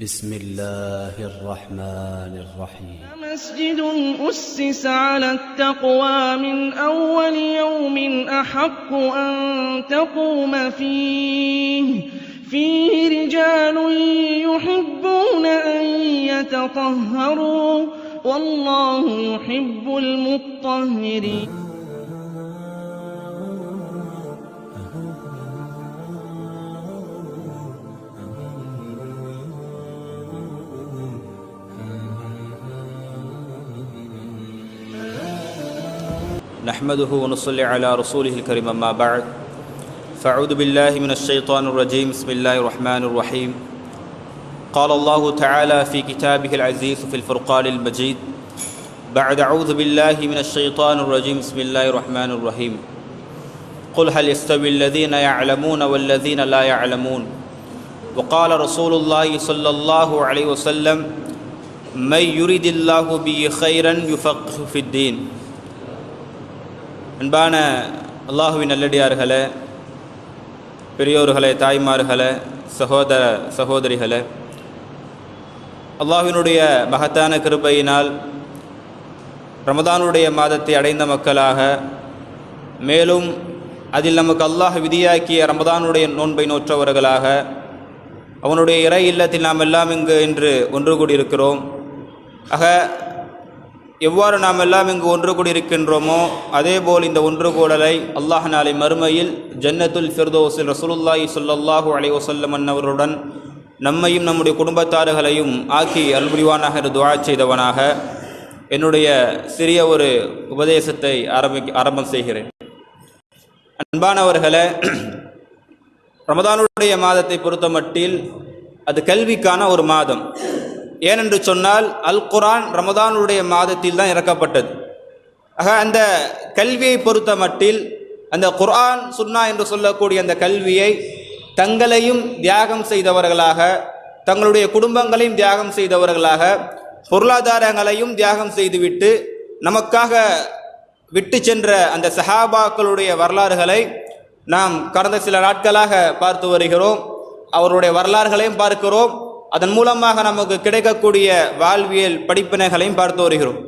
بسم الله الرحمن الرحيم. مسجد أسس على التقوى من أول يوم أحق أن تقوم فيه. فيه رجال يحبون أن يتطهروا والله يحب المطهرين. نحمده ونصلي على رسوله الكريم أما بعد. فأعوذ بالله من الشيطان الرجيم. بسم الله الرحمن الرحيم. قال الله تعالى في كتابه العزيز في الفرقان المجيد بعد أعوذ بالله من الشيطان الرجيم. بسم الله الرحمن الرحيم. قل هل يستوي الذين يعلمون والذين لا يعلمون؟ وقال رسول الله صلى الله عليه وسلم من يريد الله به خيرا يفقه في الدين. அன்பான அல்லாஹுவின் நல்லடியார்களே பெரியோர்களே தாய்மார்களே சகோதர சகோதரிகளே அல்லாஹினுடைய மகத்தான கிருபையினால் ரமதானுடைய மாதத்தை அடைந்த மக்களாக மேலும் அதில் நமக்கு அல்லாஹ் விதியாக்கிய ரமதானுடைய நோன்பை நோற்றவர்களாக அவனுடைய இறை இல்லத்தில் நாம் எல்லாம் இங்கு இன்று ஒன்று கூடியிருக்கிறோம். ஆக எவ்வாறு நாம் எல்லாம் இங்கு ஒன்று கூடியிருக்கின்றோமோ அதேபோல் இந்த ஒன்று கூடலை அல்லாஹ் நாளை மறுமையில் ஜன்னத்துல் ஃபிர்தோஸில் ரசூலுல்லாஹி ஸல்லல்லாஹு அலைஹி வஸல்லம் அன்னவருடன் நம்மையும் நம்முடைய குடும்பத்தாறுகளையும் ஆக்கி அல்புரிவானாக என்று துவா செய்தவனாக என்னுடைய சிறிய ஒரு உபதேசத்தை ஆரம்பி ஆரம்பம் செய்கிறேன். அன்பானவர்களே ரமதானுடைய மாதத்தை பொறுத்தமட்டில் அது கல்விக்கான ஒரு மாதம். ஏனென்று சொன்னால் அல் குரான் ரமதானுடைய மாதத்தில் தான் இறக்கப்பட்டது. ஆக அந்த கல்வியை பொறுத்த மட்டில் அந்த குர்ஆன் சுன்னா என்று சொல்லக்கூடிய அந்த கல்வியை தங்களையும் தியாகம் செய்தவர்களாக தங்களுடைய குடும்பங்களையும் தியாகம் செய்தவர்களாக பொருளாதாரங்களையும் தியாகம் செய்துவிட்டு நமக்காக விட்டு சென்ற அந்த சஹாபாக்களுடைய வரலாறுகளை நாம் கடந்த சில நாட்களாக பார்த்து வருகிறோம். அவருடைய வரலாறுகளையும் பார்க்கிறோம். அதன் மூலமாக நமக்கு கிடைக்கக்கூடிய வாழ்வியல் படிப்பினைகளையும் பார்த்து வருகிறோம்.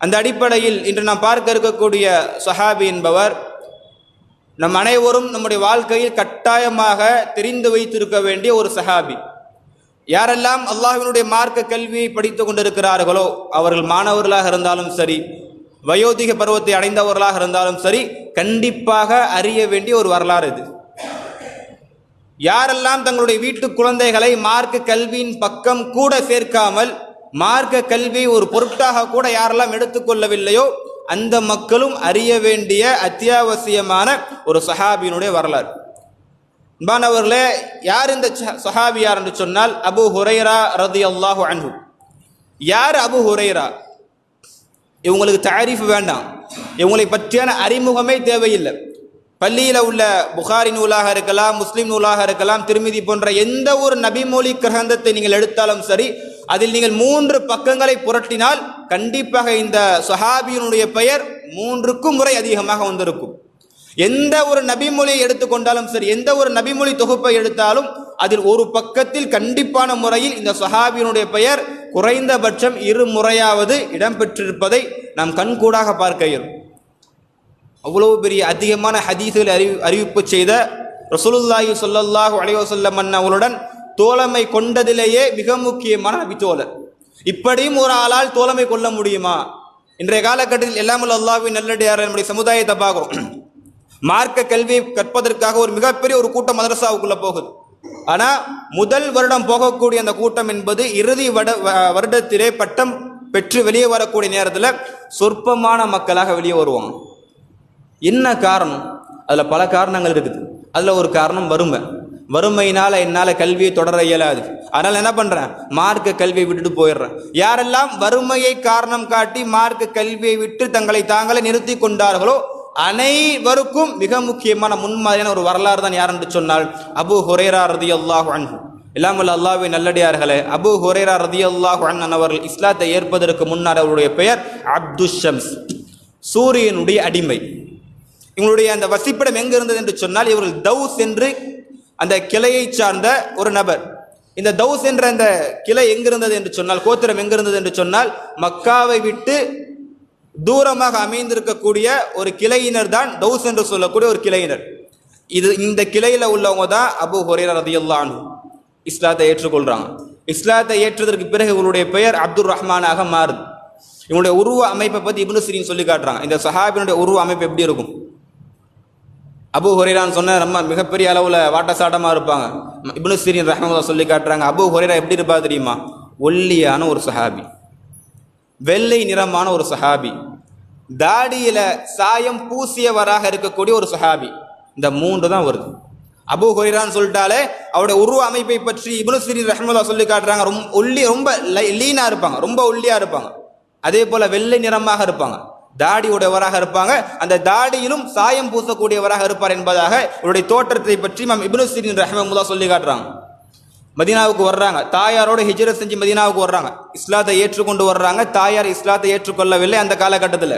அந்த அடிப்படையில் இன்று நாம் பார்க்க இருக்கக்கூடிய சஹாபி என்பவர் நம் அனைவரும் நம்முடைய வாழ்க்கையில் கட்டாயமாக தெரிந்து வைத்திருக்க வேண்டிய ஒரு சஹாபி. யாரெல்லாம் அல்லாஹினுடைய மார்க்க கல்வியை படித்து கொண்டிருக்கிறார்களோ அவர்கள் மாணவர்களாக இருந்தாலும் சரி வயோதிக பருவத்தை அடைந்தவர்களாக இருந்தாலும் சரி கண்டிப்பாக அறிய வேண்டிய ஒரு வரலாறு இது. யாரெல்லாம் தங்களுடைய வீட்டு குழந்தைகளை மார்க்க கல்வியின் பக்கம் கூட சேர்க்காமல் மார்க்க கல்வி ஒரு பொருட்டாக கூட யாரெல்லாம் எடுத்துக்கொள்ளவில்லையோ அந்த மக்களும் அறிய வேண்டிய அத்தியாவசியமான ஒரு சஹாபியினுடைய வரலாறு. அன்பானவர்களே யார் இந்த சஹாபி யார் என்று சொன்னால் அபு ஹுரைரா ரதி அல்லாஹு அன்ஹு. யார் அபு ஹுரைரா? இவங்களுக்கு தாரீஃப் வேண்டாம். இவங்களை பற்றியான அறிமுகமே தேவையில்லை. பள்ளியில் உள்ள புகாரி நூலாக இருக்கலாம் முஸ்லீம் நூலாக இருக்கலாம் திருமிதி போன்ற எந்த ஒரு நபிமொழி கிரகந்தத்தை நீங்கள் எடுத்தாலும் சரி அதில் நீங்கள் மூன்று பக்கங்களை புரட்டினால் கண்டிப்பாக இந்த சஹாபியினுடைய பெயர் மூன்றுக்கும் முறை அதிகமாக வந்திருக்கும். எந்த ஒரு நபிமொழியை எடுத்துக்கொண்டாலும் சரி எந்த ஒரு நபிமொழி தொகுப்பை எடுத்தாலும் அதில் ஒரு பக்கத்தில் கண்டிப்பான முறையில் இந்த சஹாபியினுடைய பெயர் குறைந்தபட்சம் இரு முறையாவது இடம்பெற்றிருப்பதை நாம் கண்கூடாக பார்க்க இயலும். அவ்வளவு பெரிய அதிகமான ஹதீஸுகள் அறிவி அறிவிப்பு செய்த ரசூலுல்லாஹி சொல்லல்லாஹு அலைவசல்லம் அவர்களுடன் தோழமை கொண்டதிலேயே மிக முக்கியமான நபி இப்படியும் ஒரு ஆளால் தோழமை கொள்ள முடியுமா? இன்றைய காலகட்டத்தில் எல்லாமல் அல்லாவின் நல்லடியார் நம்முடைய சமுதாயத்தை பார்க்குறோம். மார்க்க கல்வியை கற்பதற்காக ஒரு மிகப்பெரிய ஒரு கூட்டம் மதரசாவுக்குள்ளே போகுது. ஆனால் முதல் வருடம் போகக்கூடிய அந்த கூட்டம் என்பது இறுதி வட வருடத்திலே பட்டம் பெற்று வெளியே வரக்கூடிய நேரத்தில் சொற்பமான மக்களாக வெளியே வருவாங்க. என்ன காரணம்? அதில் பல காரணங்கள் இருக்குது. அதில் ஒரு காரணம் வறுமை. வறுமையினால் என்னால் கல்வியை தொடர இயலாது. அதனால் என்ன பண்ணுறேன் மார்க்க கல்வியை விட்டுட்டு போயிடுறேன். யாரெல்லாம் வறுமையை காரணம் காட்டி மார்க்க கல்வியை விட்டு தங்களை தாங்களே நிறுத்தி கொண்டார்களோ அனைவருக்கும் மிக முக்கியமான முன்மாதிரியான ஒரு வரலாறு தான் யார் என்று சொன்னால் அபு ஹுரேரா ரதி அல்லாஹு அன்ஹு இல்லாமல் அல்லாஹ்வை நல்லடியார்களே அபு ஹுரேரா ரதி அல்லாஹு அண்ணன் அவர்கள் இஸ்லாத்தை ஏற்பதற்கு முன்னால் அவருடைய பெயர் அப்துல் ஷம்ஸ் சூரியனுடைய அடிமை. இவங்களுடைய அந்த வசிப்பிடம் எங்கே இருந்தது என்று சொன்னால் இவர்கள் தௌஸ் என்று அந்த கிளையை சார்ந்த ஒரு நபர். இந்த தௌஸ் என்ற அந்த கிளை எங்கிருந்தது என்று சொன்னால் கோத்திரம் எங்கிருந்தது என்று சொன்னால் மக்காவை விட்டு தூரமாக அமைந்திருக்கக்கூடிய ஒரு கிளையினர் தான் தௌஸ் என்று சொல்லக்கூடிய ஒரு கிளையினர். இது இந்த கிளையில் உள்ளவங்க தான் அபு ஹுரைரா ரதியுல்லானு இஸ்லாத்தை ஏற்றுக்கொள்கிறாங்க இஸ்லாத்தை ஏற்றதற்கு பிறகு இவருடைய பெயர் அப்துல் ரஹ்மானாக மாறுது. இவனுடைய உருவ அமைப்பை பற்றி இப்னு சிரீன் சொல்லி காட்டுறாங்க. இந்த சஹாபினுடைய உருவ அமைப்பு எப்படி இருக்கும்? அபு ஹுரைரான்னு சொன்ன ரொம்ப மிகப்பெரிய அளவில் வாட்டசாட்டமாக இருப்பாங்க. இப்னு சீரியன் ரஹமதா சொல்லி காட்டுறாங்க அபு ஹுரைரா எப்படி இருப்பா தெரியுமா? ஒல்லியான ஒரு சஹாபி. வெள்ளை நிறமான ஒரு சஹாபி. தாடியில் சாயம் பூசியவராக இருக்கக்கூடிய ஒரு சஹாபி. இந்த மூன்று தான் வருது. அபு ஹுரைரான்னு சொல்லிட்டாலே அவருடைய உருவ அமைப்பை பற்றி இப்னு சிரீன் ரஹ்மதுல்லா சொல்லி காட்டுறாங்க. ரொம்ப ஒல்லி ரொம்ப லீனாக இருப்பாங்க ரொம்ப ஒல்லியாக இருப்பாங்க. அதே போல் வெள்ளை நிறமாக இருப்பாங்க. தாடி உடையவராக இருப்பாங்க. அந்த தாடியிலும் சாயம் பூசக்கூடியவராக இருப்பார் என்பதாக இவருடைய தோற்றத்தை பற்றி மேம் இப்னு சிரீன் ரஹ்மதுல்லா சொல்லி காட்டுறாங்க. மதீனாவுக்கு வர்றாங்க. தாயாரோட ஹிஜ்ரத் செஞ்சு மதீனாவுக்கு வர்றாங்க. இஸ்லாத்தை ஏற்றுக்கொண்டு வர்றாங்க. தாயார் இஸ்லாத்தை ஏற்றுக்கொள்ளவில்லை அந்த காலகட்டத்தில்.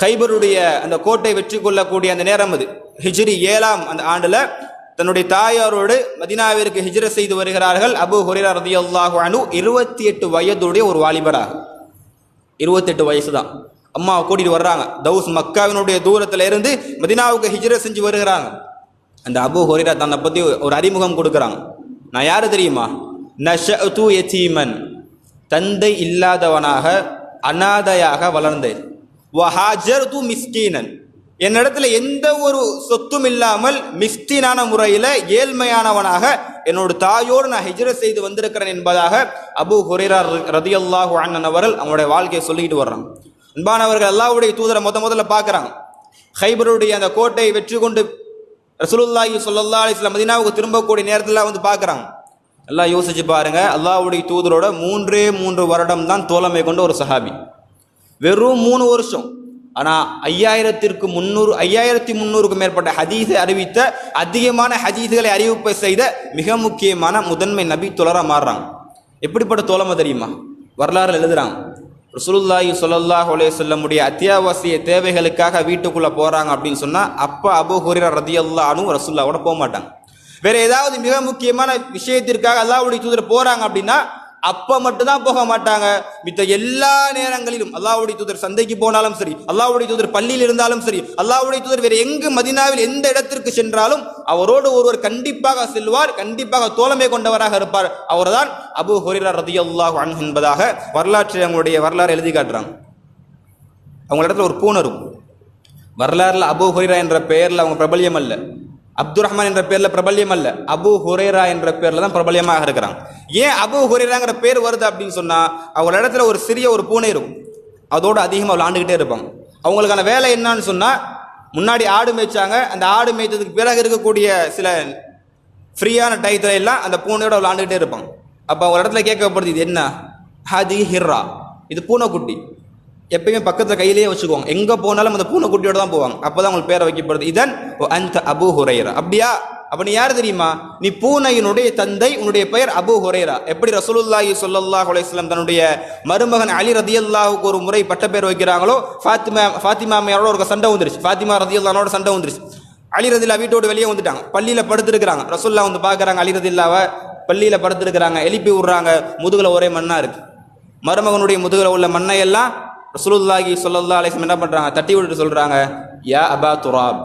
ஹைபருடைய அந்த கோட்டை வெற்றி கொள்ளக்கூடிய அந்த நேரம் அது. ஹிஜ்ரி ஏழாம் அந்த ஆண்டில் தன்னுடைய தாயாரோடு மதினாவிற்கு ஹிஜ்ரத் செய்து வருகிறார்கள். அபு ஹுரைரா ரதியல்லாஹு அனு இருபத்தி எட்டு வயதுடைய ஒரு வாலிபராக. இருபத்தெட்டு வயசு தான். அம்மாவை கூட்டிட்டு வர்றாங்க. தௌஸ் மக்காவினுடைய தூரத்துல இருந்து மதினாவுக்கு ஹிஜ்ர செஞ்சு வருகிறாங்க. அந்த அபு ஹொரிரா தன்னை பத்தி ஒரு அறிமுகம் கொடுக்குறாங்க. நான் யாரு தெரியுமா? நஷது யதீமன். தந்தை இல்லாதவனாக அனாதையாக வளர்ந்தேன். வஹாஜர்து மிஸ்கீனன். என்னிடத்துல எந்த ஒரு சொத்தும் இல்லாமல் மிஸ்தீனான முறையில் ஏழ்மையானவனாக என்னோட தாயோடு நான் ஹிஜ்ர செய்து வந்திருக்கிறேன் என்பதாக அபு ஹுரேரா ரதியல்லாஹு அண்ணன் அவர்கள் அவங்களுடைய வாழ்க்கையை சொல்லிக்கிட்டு வர்றாங்க. அன்பானவர்கள் அல்லாவுடைய தூதரை முத முதல்ல பார்க்குறாங்க. ஹைபருடைய அந்த கோட்டையை வெற்றி கொண்டு ரசூலுல்லாஹி சொல்லல்லா அலைஹி வஸல்லம் திரும்பக்கூடிய நேரத்தில் வந்து பார்க்குறாங்க. எல்லாம் யோசிச்சு பாருங்க அல்லாவுடைய தூதரோட மூன்றே மூன்று வருடம் தான் தோழமை கொண்ட ஒரு சஹாபி. வெறும் மூணு வருஷம். ஆனால் ஐயாயிரத்திற்கு முன்னூறு ஐயாயிரத்தி முன்னூறுக்கும் மேற்பட்ட ஹதீஸை அறிவித்த அதிகமான ஹதீஸ்களை அறிவிப்பை செய்த மிக முக்கியமான முதன்மை நபி தொழரா மாறுறாங்க. எப்படிப்பட்ட தோழமை தெரியுமா? வரலாறு எழுதுறாங்க. ரசூலுல்லாஹி சொல்லல்லாஹ் அலைஹி சொல்லமுடைய அத்தியாவசிய தேவைகளுக்காக வீட்டுக்குள்ளே போகிறாங்க அப்படின்னு சொன்னால் அப்போ அபு ஹுரைரா ரதியல்லாஹு அன்ஹு போக மாட்டாங்க. வேறு ஏதாவது மிக முக்கியமான விஷயத்திற்காக அல்லாவுடைய தூதர் போகிறாங்க அப்படின்னா அப்ப மட்டும்தான் போக மாட்டாங்க. மித்த எல்லா நேரங்களிலும் அல்லாவுடைய தூதர் சந்தைக்கு போனாலும் சரி அல்லாவுடைய தூதர் பள்ளியில் இருந்தாலும் சரி அல்லாவுடைய தூதர் வேற எங்கு மதினாவில் எந்த இடத்திற்கு சென்றாலும் அவரோடு ஒருவர் கண்டிப்பாக செல்வார் கண்டிப்பாக தோழமை கொண்டவராக இருப்பார். அவர்தான் அபு ஹொரிரா ரதியல்லாஹு அல்லாஹ் என்பதாக வரலாற்றில் அவங்களுடைய வரலாறு எழுதி காட்டுறாங்க. அவங்க இடத்துல ஒரு பூணரும் வரலாறுல அபு ஹொரிரா என்ற பெயரில் அவங்க பிரபல்யம் அல்ல. அப்துல் ரஹ்மான் என்ற பேரில் பிரபல்யம் அல்ல. அபு ஹுரேரா என்ற பேரில் தான் பிரபல்யமாக இருக்கிறாங்க. ஏன் அபு ஹுரேராங்கிற பேர் வருது அப்படின்னு சொன்னால் அவங்க இடத்துல ஒரு சிறிய ஒரு பூனை இருக்கும். அதோடு அதிகமாக விளாண்டுக்கிட்டே இருப்பாங்க. அவங்களுக்கான வேலை என்னன்னு சொன்னால் முன்னாடி ஆடு மேய்ச்சாங்க. அந்த ஆடு மேய்ச்சதுக்கு பிறகு இருக்கக்கூடிய சில ஃப்ரீயான டயத்துல எல்லாம் அந்த பூனையோட விளாண்டுக்கிட்டே இருப்பாங்க. அப்போ அவங்க இடத்துல கேட்கப்படுது இது என்ன? ஹதி ஹிர்ரா. இது பூனைக்குட்டி. எப்பயுமே பக்கத்தில் கையிலேயே வச்சுக்குவாங்க எங்கே போனாலும் அந்த பூனைக்குட்டியோட தான் போவாங்க. அப்போ தான் உங்களுக்கு பேரை வைக்கப்படுது. இதன் அந்த அபு ஹுரைரா. அப்படியா? அப்ப நீ யார் தெரியுமா? நீ பூனையினுடைய தந்தை உன்னுடைய பெயர் அபு ஹுரேரா. எப்படி ரசூலுல்லாஹி சொல்லல்லா அலைஹி தன்னுடைய மருமகன் அலி ரதியல்லாஹுக்கு ஒரு முறை பட்ட பேர் வைக்கிறாங்களோ ஃபாத்திமா ஃபாத்திமா மேலோட ஒரு சண்டை வந்துருச்சு. ஃபாத்திமா ரதியல்லானோட சண்டை வந்துருச்சு. அலி ரதில்லா வீட்டோடு வெளியே வந்துட்டாங்க. பள்ளியில படுத்துருக்குறாங்க. ரசூல்லா வந்து பார்க்கறாங்க அலி ரதில்லாவை பள்ளியில படுத்துருக்குறாங்க எழுப்பி விடுறாங்க. முதுகுல ஒரே மண்ணா இருக்கு. மருமகனுடைய முதுகுல உள்ள மண்ணை எல்லாம் ரசூலுல்லாஹி சொல்லல்லா அலிஸ்லம் என்ன பண்ணுறாங்க தட்டி விட்டுட்டு சொல்கிறாங்க யா அபா துராப்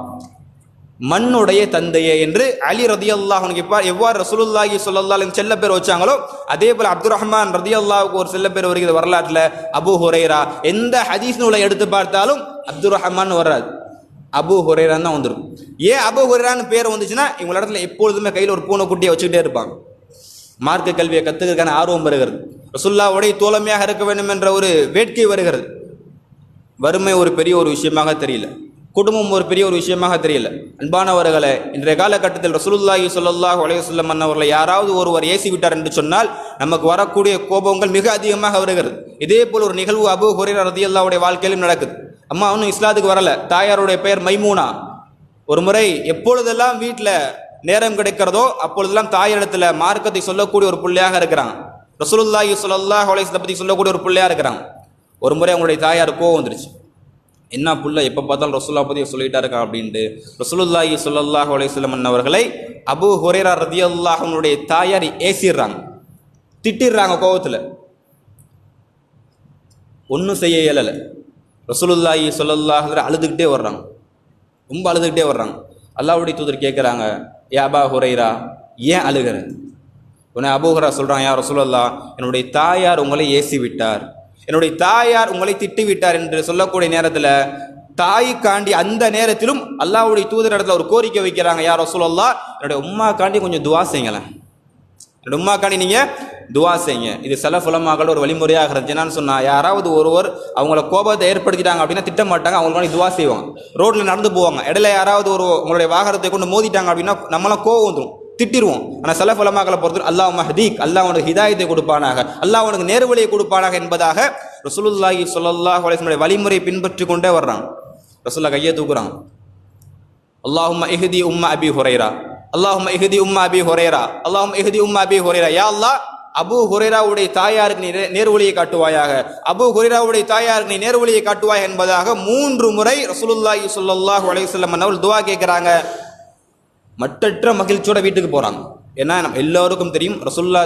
மண்ணுடைய தந்தையே என்று அலி ரதியல்லாஹ் இப்போ எவ்வாறு ரசூலுல்லாஹி ஸல்லல்லாஹு செல்ல பேர் வச்சாங்களோ அதே போல் அப்துல் ரஹ்மான் ரதியல்லாஹுக்கு ஒரு செல்ல பேர் வருகிறது வரலாற்றில் அபு ஹுரைரா எந்த ஹதீஸ் நூலை எடுத்து பார்த்தாலும் அப்துல் ரஹ்மான் வராது அபு ஹுரேரான் தான் வந்துடும் ஏன் அபு ஹுரேரான்னு பேர் வந்துச்சுன்னா இவங்க இடத்துல எப்பொழுதுமே கையில் ஒரு பூனை குட்டியை வச்சுக்கிட்டே இருப்பாங்க. மார்க்க கல்வியை கற்றுக்கிறதுக்கான ஆர்வம் வருகிறது. ரசுல்லாவுடைய தோழமையாக இருக்க வேண்டும் என்ற ஒரு வேட்கை வருகிறது. வறுமை ஒரு பெரிய ஒரு விஷயமாக தெரியல. குடும்பம் ஒரு பெரிய ஒரு விஷயமாக தெரியல. அன்பானவர்களை இன்றைய காலகட்டத்தில் ரசூலுல்லாஹி ஸல்லல்லாஹு அலைஹி அன்னவர்களை யாராவது ஒருவர் ஏசி விட்டார் என்று சொன்னால் நமக்கு வரக்கூடிய கோபங்கள் மிக அதிகமாக வருகிறது. இதே போல் ஒரு நிகழ்வு அபு ரதி அல்லாவுடைய வாழ்க்கையிலும் நடக்குது. அம்மா இன்னும் இஸ்லாத்துக்கு வரல. தாயாருடைய பெயர் மைமூனா. ஒரு முறை எப்பொழுதெல்லாம் வீட்டில் நேரம் கிடைக்கிறதோ அப்பொழுதெல்லாம் தாயிடத்துல மார்க்கத்தை சொல்லக்கூடிய ஒரு பிள்ளையாக இருக்கிறான். ரசூலுல்லாஹி ஸல்லல்லாஹு அலைஹி பற்றி சொல்லக்கூடிய ஒரு பிள்ளையாக இருக்கிறாங்க ஒரு முறை அவங்களுடைய தாயார் கோவம் வந்துருச்சு. என்ன புள்ள எப்போ பார்த்தாலும் ரசூல்லா பற்றி சொல்லிட்டா இருக்கா? அப்படின்ட்டு ரசூலுல்லாஹி ஸல்லல்லாஹு அலைஹி அவர்களை அவர்களை அபூ ரதி அல்லாஹனுடைய தாயார் ஏசிடுறாங்க திட்டிடுறாங்க கோவத்தில். ஒன்றும் செய்ய இயலலை. ரசூலுல்லாஹி ஸல்லல்லாஹு அழுதுகிட்டே வர்றாங்க. ரொம்ப அழுதுகிட்டே வர்றாங்க. அல்லாவுடைய தூதர் கேட்குறாங்க ஏ அபா ஹுரைரா ஏன் அழுகிற உன்னை அபூஹரா சொல்கிறான் யாரோ சொல்லலாம் என்னுடைய தாயார் உங்களை ஏசி விட்டார் என்னுடைய தாயார் உங்களை திட்டி விட்டார் என்று சொல்லக்கூடிய நேரத்தில் தாய்க்காண்டி அந்த நேரத்திலும் அல்லாவுடைய தூதர் இடத்துல ஒரு கோரிக்கை வைக்கிறாங்க யாரோ சொல்லலாம் என்னுடைய உம்மாக்காண்டி கொஞ்சம் துவா செய்யுங்களேன். என்னோட உம்மாக்காண்டி நீங்கள் துவா செய்யுங்க. இது சில புலமாக்கள் ஒரு வழிமுறையாக இருந்துச்சுன்னு சொன்னால் யாராவது ஒருவர் அவங்கள கோபத்தை ஏற்படுத்திட்டாங்க அப்படின்னா திட்ட மாட்டாங்க அவங்களுக்கு துவா செய்வாங்க. ரோட்டில் நடந்து போவாங்க. இடையில யாராவது ஒரு உங்களுடைய வாகனத்தை கொண்டு மோதிட்டாங்க அப்படின்னா நம்மளாம் கோவம் வந்துடும் திட்டிடுவோம் ஆனால் சில புலமாக்களை பொறுத்து அல்லாஹ் மஹதீக் அல்லாஹ் உனக்கு ஹிதாயத்தை கொடுப்பானாக அல்லாஹ் உனக்கு நேர்வழியை கொடுப்பானாக என்பதாக ரசூலுல்லாஹி ஸல்லல்லாஹு அலைஹி வழிமுறையை வழிமுறை பின்பற்றி கொண்டே வர்றான் ரசூல்லா கையை தூக்குறான் அல்லாஹும் இஹ்தி உம்மா அபி ஹுரைரா. அல்லாஹும் இஹ்தி உம்மா அபி ஹுரைரா. அல்லாஹும் இஹ்தி உம்மா அபி ஹுரைரா. யா அல்லாஹ் அபு ஹுரேராவுடைய தாயாருக்கு நீ நேர்வழியை காட்டுவாயாக. அபு ஹுரேராவுடைய தாயாருக்கு நீ நேர்வழியை காட்டுவாய் என்பதாக மூன்று முறை ரசூலுல்லாஹி ஸல்லல்லாஹு அலைஹி வஸல்லம் அவர்கள் துவா கேட்குறாங்க. மட்டற்ற மகிழ்ச்சியோட வீட்டுக்கு போகிறாங்க ஏன்னா நம்ம எல்லோருக்கும் தெரியும் ரசுல்லா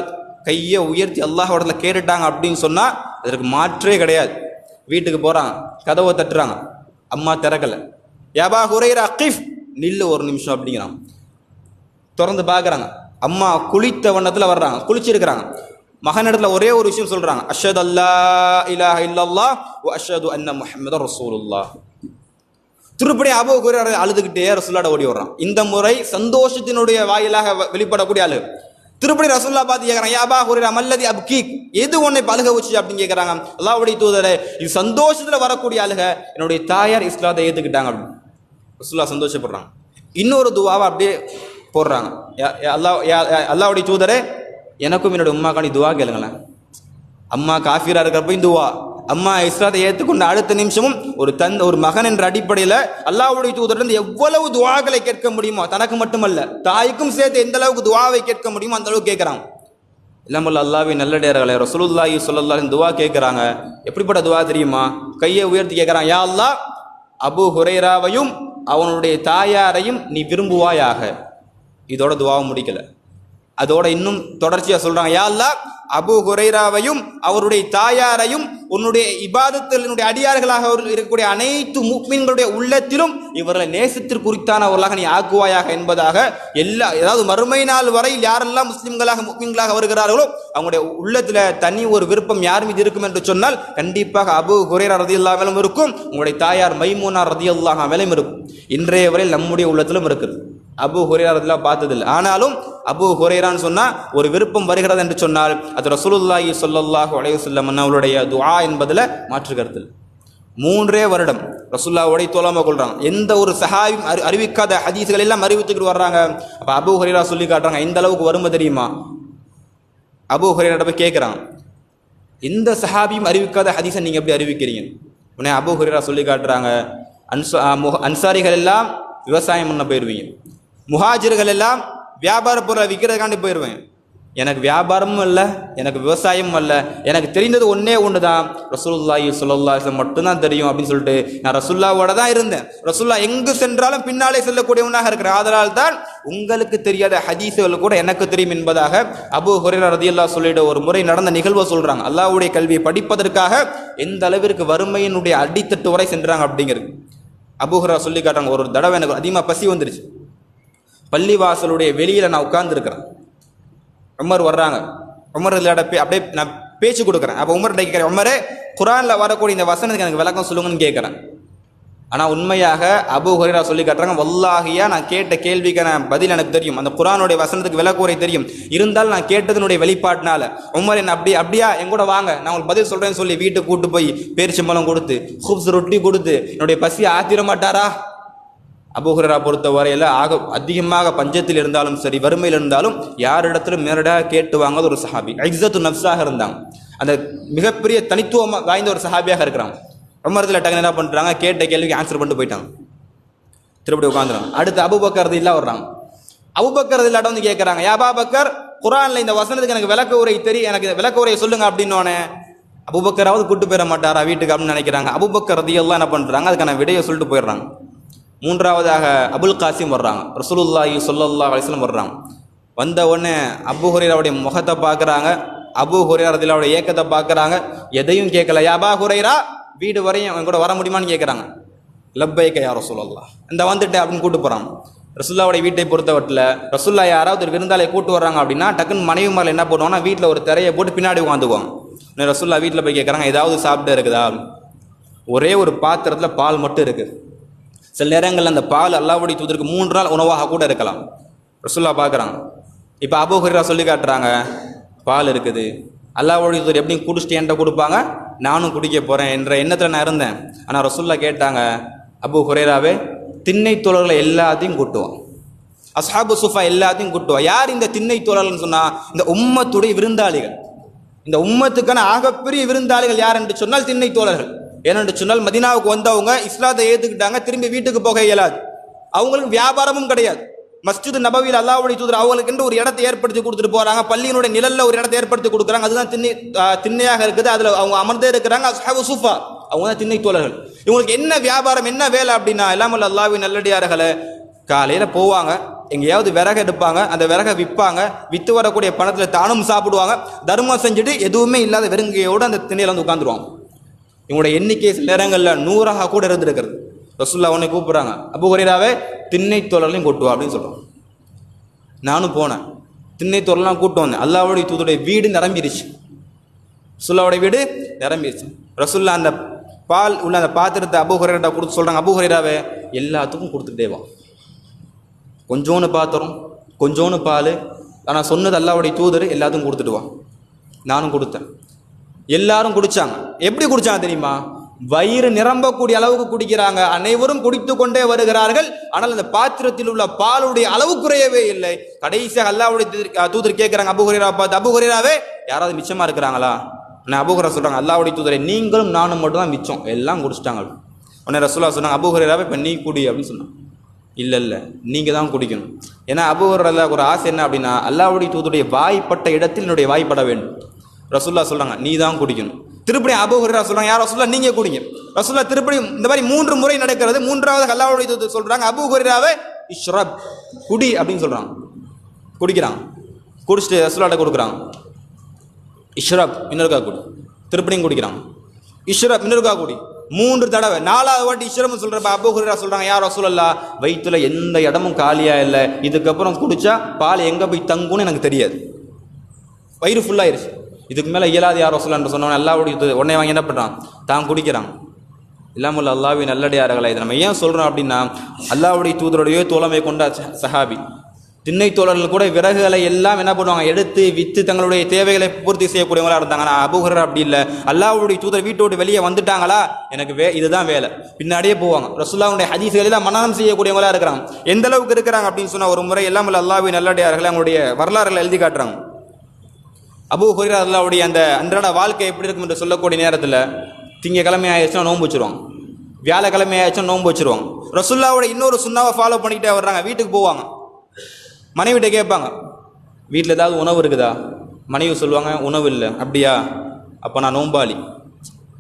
கையை உயர்த்தி அல்லாஹ் இடத்துல கேட்டுட்டாங்க அப்படின்னு சொன்னால் அதற்கு மாற்றே கிடையாது. வீட்டுக்கு போகிறாங்க கதவை தட்டுறாங்க. அம்மா திறக்கலை. யாபா ஹுரேரா அகிஃப் நில்லு ஒரு நிமிஷம் அப்படிங்கிறான் திறந்து பார்க்குறாங்க. அம்மா குளித்த வண்ணத்தில் வர்றாங்க. குளிச்சிருக்கிறாங்க. மகனிடத்துல ஒரே ஒரு விஷயம் சொல்கிறாங்க அஷத் அல்லா இலா இல்லல்லா ஓ அஷது அன்ன முஹம்மது ரசூலுல்லா திருப்படி அபு குறை அழுதுகிட்டே ரசுல்லாட ஓடி வர்றான். இந்த முறை சந்தோஷத்தினுடைய வாயிலாக வெளிப்படக்கூடிய ஆளு. திருப்படி ரசுல்லா பார்த்து கேட்குறாங்க யாபா குரர் மல்லதி அப்கீக்? எது உன்னை பழுக வச்சு அப்படின்னு கேட்குறாங்க அல்லாவுடைய தூதரே இது சந்தோஷத்தில் வரக்கூடிய ஆளுக என்னுடைய தாயார் இஸ்லாத்தை ஏற்றுக்கிட்டாங்க அப்படின்னு. ரசுல்லா சந்தோஷப்படுறாங்க. இன்னொரு துவாவை அப்படியே போடுறாங்க. யா- அல்லாவுடைய அல்லாஹ் யா- தூதரே எனக்கும் என்னோட உம்மாக்காண்டி துவா கேளுங்களேன். அம்மா காஃபிரா இருக்கிறப்பையும் துவா. அம்மா இஸ்லாத்தை ஏற்றுக்கொண்ட அடுத்த நிமிஷமும் ஒரு தன் ஒரு மகன் என்ற அடிப்படையில் அல்லாவுடைய தூதரிலிருந்து எவ்வளவு துவாக்களை கேட்க முடியுமோ தனக்கு மட்டுமல்ல தாய்க்கும் சேர்த்து எந்த அளவுக்கு துவாவை கேட்க முடியுமோ அந்த அளவுக்கு கேட்குறாங்க இல்லாமல் அல்லாவி நல்லடியார்களே ரசூலுல்லாஹி ஸல்லல்லாஹு துவா கேட்குறாங்க. எப்படிப்பட்ட துவா தெரியுமா? கையை உயர்த்தி கேட்குறான் யா அல்லாஹ் அபு ஹுரைராவையும் அவனுடைய தாயாரையும் நீ விரும்புவாயாக. இதோட துவாவை முடிக்கல. அதோட இன்னும் தொடர்ச்சியாக சொல்கிறாங்க யா அபு ஹுரைராவையும் அவருடைய தாயாரையும் உன்னுடைய இபாதத்தினுடைய அடியார்களாக இருக்கக்கூடிய அனைத்து முக்மீன்களுடைய உள்ளத்திலும் இவர்களை நேசத்திற்குறித்தானவர்களாக நீ ஆக்குவாயாக என்பதாக எல்லா ஏதாவது மறுமை நாள் வரையில் யாரெல்லாம் முஸ்லிம்களாக முக்மீன்களாக வருகிறார்களோ அவங்களுடைய உள்ளத்தில் தனி ஒரு விருப்பம் யார் மீது இருக்கும் என்று சொன்னால் கண்டிப்பாக அபு ஹுரேரா ரதி மேலும் இருக்கும். உங்களுடைய தாயார் மைமூனா ரதி மேலும் இருக்கும். இன்றைய வரையில் நம்முடைய உள்ளத்திலும் இருக்குது. அபு ஹுரேரா பார்த்ததில்லை. ஆனாலும் அபு ஹுரேரான்னு சொன்னால் ஒரு விருப்பம் வருகிறது என்று சொன்னால் அது ரசூலுல்லாஹி ஸல்லல்லாஹு அலைஹி வஸல்லம் அவருடைய துஆ என்பதில் மாற்று மூன்றே வருடம் ரசூல்லாவோடைய தோலாம கொள்கிறான் எந்த ஒரு சஹாபியும் அறி அறிவிக்காத ஹதீஸ்கள் எல்லாம் அறிவித்துக்கிட்டு வர்றாங்க. அப்போ அபு ஹுரேரா சொல்லி காட்டுறாங்க இந்த அளவுக்கு வறுமை தெரியுமா? அபு ஹுரேரா போய் கேட்குறான் எந்த சஹாபியும் அறிவிக்காத ஹதீஸை நீங்கள் எப்படி அறிவிக்கிறீங்க? உடனே அபு ஹுரேரா சொல்லி காட்டுறாங்க. அன்சா அன்சாரிகள் எல்லாம் விவசாயம் பண்ண போயிடுவீங்க முஹாஜிர்கள் எல்லாம் வியாபார பொருளை விற்கிறதுக்காண்டி போயிடுவேன் எனக்கு வியாபாரமும் இல்லை எனக்கு விவசாயமும் இல்லை எனக்கு தெரிந்தது ஒன்றே ஒன்று தான் ரசூலுல்லாஹி ஸல்லல்லாஹு அலைஹி மட்டும்தான் தெரியும் அப்படின்னு சொல்லிட்டு நான் ரசுல்லாவோட தான் இருந்தேன். ரசுல்லா எங்கு சென்றாலும் பின்னாலே செல்லக்கூடியவனாக இருக்கிறேன் அதனால் தான் உங்களுக்கு தெரியாத ஹதீஸுகள் கூட எனக்கு தெரியும் என்பதாக அபு ஹுரைரா ரதியல்லா சொல்லிட்டு ஒரு முறை நடந்த நிகழ்வை சொல்கிறாங்க அல்லாஹ்வுடைய கல்வியை படிப்பதற்காக எந்த அளவிற்கு வறுமையினுடைய அடித்தட்டு வரை சென்றாங்க அப்படிங்கிறது. அபு ஹுரைரா சொல்லி காட்டுறாங்க ஒரு தடவை எனக்கு அதிகமாக பசி வந்துருச்சு. பள்ளிவாசலுடைய வெளியில் நான் உட்கார்ந்துருக்கிறேன். உமர் வர்றாங்க. உமர் இல்லாட பே அப்படியே நான் பேச்சு கொடுக்குறேன். அப்போ உமர்கிட்ட கேட்குறேன் உமரே குரானில் வரக்கூடிய இந்த வசனத்துக்கு எனக்கு விளக்கம் சொல்லுங்கன்னு கேட்குறேன். ஆனால் உண்மையாக அபு ஹுரைரா சொல்லி காட்டுறாங்க வல்லாகியா நான் கேட்ட கேள்விக்கான பதில் எனக்கு தெரியும். அந்த குரானுடைய வசனத்துக்கு விளக்குறை தெரியும். இருந்தாலும் நான் கேட்டதனுடைய வெளிப்பாட்டினால உமர் என்ன அப்படி அப்படியா? என் கூட வாங்க. நான் உங்களுக்கு பதில் சொல்கிறேன்னு சொல்லி வீட்டை கூட்டு போய் பேரிச்சம்பளம் கொடுத்து ஹூப்ஸ் ரொட்டி கொடுத்து என்னுடைய பசியை ஆத்திர மாட்டாரா? அபுஹுரரா பொறுத்த வரையில் ஆக அதிகமாக பஞ்சத்தில் இருந்தாலும் சரி வறுமையில் இருந்தாலும் யாரிடத்திலும் நேரடியாக கேட்டு வாங்காத ஒரு சஹாபி. ஐசத்து நப்ஸாக இருந்தாங்க அந்த மிகப்பெரிய தனித்துவமாக வாய்ந்த ஒரு சஹாபியாக இருக்கிறாங்க உமரத்தில் டக்குனு என்ன பண்ணுறாங்க கேட்ட கேள்விக்கு ஆன்சர் பண்ணிட்டு போயிட்டாங்க திருப்படி உட்காந்துறாங்க அடுத்து அபுபக்கர் இல்லா வர்றாங்க அபுபக்கர் இல்லாட்ட வந்து கேட்குறாங்க யாபா பக்கர் குரானில் இந்த வசனத்துக்கு எனக்கு விளக்க உரை தெரியும் எனக்கு இந்த விளக்க உரையை சொல்லுங்க அப்படின்னோடனே அபுபக்கராவது கூட்டு போயிட மாட்டாரா வீட்டுக்கு அப்படின்னு நினைக்கிறாங்க. அபுபக்கர் எல்லாம் என்ன பண்ணுறாங்க அதுக்கான விடையை சொல்லிட்டு போயிடுறாங்க. மூன்றாவதாக அபுல் காசிம் வர்றாங்க. ரசூலுல்லாஹி சொல்லல்லா அலிஸ்லம் வர்றாங்க. வந்த உடனே அபு ஹுரேராவுடைய முகத்தை பார்க்குறாங்க. அபு ஹுரைரா ஏக்கத்தை பார்க்குறாங்க. எதையும் கேட்கல. யாபா ஹுரேரா வீடு வரையும் அவங்க கூட வர முடியுமான்னு கேட்குறாங்க. லப்பைக்க யார் ரசூலல்லா இந்த வந்துட்டேன் அப்படின்னு கூட்டு போகிறான் ரசுல்லாவுடைய வீட்டை பொறுத்தவட்டில் ரசுல்லா யாராவது ஒரு விருந்தாளியை கூட்டு வர்றாங்க அப்படின்னா டக்குன்னு மனைவி மேலே என்ன பண்ணுவாங்கன்னா வீட்டில் ஒரு திரையை போட்டு பின்னாடி உட்காந்துக்குவாங்க. ரசுல்லா வீட்டில் போய் கேட்குறாங்க ஏதாவது சாப்பிட்டு இருக்குதா? ஒரே ஒரு பாத்திரத்தில் பால் மட்டும் இருக்குது சில நேரங்களில் அந்த பால் அல்லாவுடைய தூதருக்கு மூன்று நாள் உணவாக கூட இருக்கலாம். ரசுல்லா பார்க்குறாங்க இப்போ அபு சொல்லி காட்டுறாங்க பால் இருக்குது. அல்லாவுடைய தூதர் எப்படியும் குடிச்சிட்டு என்கிட்ட கொடுப்பாங்க நானும் குடிக்க போகிறேன் என்ற எண்ணத்தில் நான் இருந்தேன். ஆனால் ரசுல்லா கேட்டாங்க அபு ஹுரேராவே திண்ணை தோழர்களை எல்லாத்தையும் கூட்டுவான். அசாபு சுஃபா எல்லாத்தையும் கூட்டுவோம் யார் இந்த திண்ணை தோழர்கள்னு சொன்னால் இந்த உம்மத்துடைய விருந்தாளிகள். இந்த உம்மத்துக்கான ஆகப்பெரிய விருந்தாளிகள் யார் என்று சொன்னால் திண்ணை தோழர்கள். ஏனென்று சொன்னால் மதினாவுக்கு வந்தவங்க இஸ்லாத்தை ஏற்றுக்கிட்டாங்க திரும்பி வீட்டுக்கு போக இயலாது. அவங்களுக்கு வியாபாரமும் கிடையாது. மஸ்ஜித் நபவியில் அல்லாவுடைய தூதர் அவங்களுக்கு ஒரு இடத்தை ஏற்படுத்தி கொடுத்துட்டு போறாங்க. பள்ளியினுடைய நிழல்ல ஒரு இடத்தை ஏற்படுத்தி கொடுக்குறாங்க. அதுதான் திண்ணை திண்ணையாக இருக்குது. அதுல அவங்க அமர்ந்தே இருக்கிறாங்க. அஸ்ஹாபு அவங்க தான் திண்ணை தோழர்கள். இவங்களுக்கு என்ன வியாபாரம் என்ன வேலை அப்படின்னா இல்லாமல் அல்லாவின் நல்லடியார்களை காலையில போவாங்க. எங்கேயாவது விறகு எடுப்பாங்க. அந்த விறகை விற்பாங்க. வித்து வரக்கூடிய பணத்தில் தானும் சாப்பிடுவாங்க. தர்மம் செஞ்சுட்டு எதுவுமே இல்லாத வெறுங்கையோடு அந்த திண்ணையில வந்து உட்காந்துருவாங்க இவங்களோட எண்ணிக்கை சில நேரங்களில் நூறாக கூட இருந்திருக்கிறது. ரசுல்லா உன்னை கூப்பிட்றாங்க அபு ஹுரைராவே திண்ணை தோழர்களையும் கூட்டுவா அப்படின்னு சொல்கிறோம் நானும் போனேன். திண்ணை தோழலாம் கூட்டு வந்தேன். அல்லாவுடைய தூதுடைய வீடு நிரம்பிடுச்சு ரசுல்லாவுடைய வீடு நிரம்பிருச்சு. ரசுல்லா அந்த பால் உள்ள அந்த பாத்திரத்தை அபு ஹுரைரா கொடுத்து சொல்கிறாங்க அபு ஹுரைராவே எல்லாத்துக்கும் கொடுத்துட்டே வா கொஞ்சோன்னு பாத்திரம் கொஞ்சோன்னு பால். ஆனால் சொன்னது அல்லாவுடைய தூதர் எல்லாத்துக்கும் கொடுத்துட்டு வா. நானும் கொடுத்தேன். எல்லாரும் குடிச்சாங்க. எப்படி குடிச்சாங்க தெரியுமா? வயிறு நிரம்பக்கூடிய அளவுக்கு குடிக்கிறாங்க. அனைவரும் குடித்து கொண்டே வருகிறார்கள். ஆனால் அந்த பாத்திரத்தில் உள்ள பாலுடைய அளவு குறையவே இல்லை. கடைசியாக அல்லாவுடைய தூதர் கேட்கிறாங்க கேட்குறாங்க பார்த்து அபுகுரேராவே யாராவது மிச்சமா இருக்கிறாங்களா? நான் அபுகுரா சொல்றாங்க அல்லாவுடைய தூதரை நீங்களும் நானும் மட்டும் தான் மிச்சம். எல்லாம் குடிச்சிட்டாங்க. உடனே ரசூலா சொன்னாங்க அபுகுரேராவே இப்போ நீ குடி அப்படின்னு சொன்னாங்க. இல்லை இல்லை நீங்கள் தான் குடிக்கணும். ஏன்னா அபுஹுரா ஒரு ஆசை என்ன அப்படின்னா அல்லாவுடைய தூதருடைய வாய்ப்பட்ட இடத்தில் என்னுடைய வாய்ப்பட வேண்டும். ரசுல்லா சொல்கிறாங்க நீ தான் குடிக்கணும். திருப்படி அபோஹரா சொல்கிறாங்க யார் ரசுல்லா நீங்கள் குடிங்க. ரசுல்லா திருப்படி இந்த மாதிரி மூன்று முறை நடக்கிறது மூன்றாவது அல்லாவுடைய சொல்கிறாங்க சொல்றாங்க இஷ்ரப் குடி அப்படின்னு சொல்கிறாங்க குடிக்கிறாங்க. குடிச்சிட்டு ரசுல்லாட்ட கொடுக்குறாங்க. இஷ்ரப் இன்னொருக்கா குடி. திருப்படியும் குடிக்கிறாங்க. இஷ்ரப் இன்னொருக்கா குடி. மூன்று தடவை நாலாவது வாட்டி இஷ்ரம் சொல்கிறப்ப அபு சொல்கிறாங்க சொல்றாங்க யார் ரசூலல்லா வயிற்றுல எந்த இடமும் காலியாக இல்லை. இதுக்கப்புறம் குடித்தா பால் எங்கே போய் தங்கும்னு எனக்கு தெரியாது. வயிறு ஃபுல்லாயிருச்சு இதுக்கு மேலே இயலாது யார் ரசூலான்னு சொன்னவன் அல்லாவுடைய உடனே வாங்கி என்ன பண்ணுறான் தான் குடிக்கிறான். இல்லாமல் அல்லாவி நல்லடியார்களா இதை நம்ம ஏன் சொல்கிறோம் அப்படின்னா அல்லாவுடைய தூதருடைய தோழமை கொண்ட சஹாபி. திண்ணை தோழர்கள் கூட விறகுகளை எல்லாம் என்ன பண்ணுவாங்க? எடுத்து விற்று தங்களுடைய தேவைகளை பூர்த்தி செய்யக்கூடியவங்களா இருந்தாங்க நான் அபுகர் அப்படி இல்லை. அல்லாவுடைய தூதர் வீட்டை விட்டு வெளியே வந்துட்டாங்களா? எனக்கு வே இதுதான் வேலை. பின்னாடியே போவாங்க. ரசுல்லாவுடைய ஹதீஸ்களெல்லாம் மனநம் செய்யக்கூடியவங்களா இருக்கிறாங்க. எந்த அளவுக்கு இருக்கிறாங்க அப்படின்னு சொன்னால் ஒரு முறை எல்லாம் அல்லாவி நல்லடியார்கள் அவங்களுடைய வரலாறுகளை எழுதி காட்டுறாங்க. அபு ஹுரைரா அல்லாவுடைய அந்த அன்றாட வாழ்க்கை எப்படி இருக்கும் என்று சொல்லக்கூடிய நேரத்தில் திங்கக்கிழமை ஆயிடுச்சுன்னா நோன்பு வச்சுருவாங்க. வியாழக்கிழமை ஆயிடுச்சுன்னா நோன்பு வச்சுருவாங்க. ரசுல்லாவோட இன்னொரு சுண்ணாவை ஃபாலோ பண்ணிக்கிட்டே வர்றாங்க. வீட்டுக்கு போவாங்க. மனைவிட்ட கேட்பாங்க. வீட்டில் ஏதாவது உணவு இருக்குதா? மனைவி சொல்லுவாங்க உணவு இல்லை. அப்படியா? அப்போ நான் நோம்பாளி.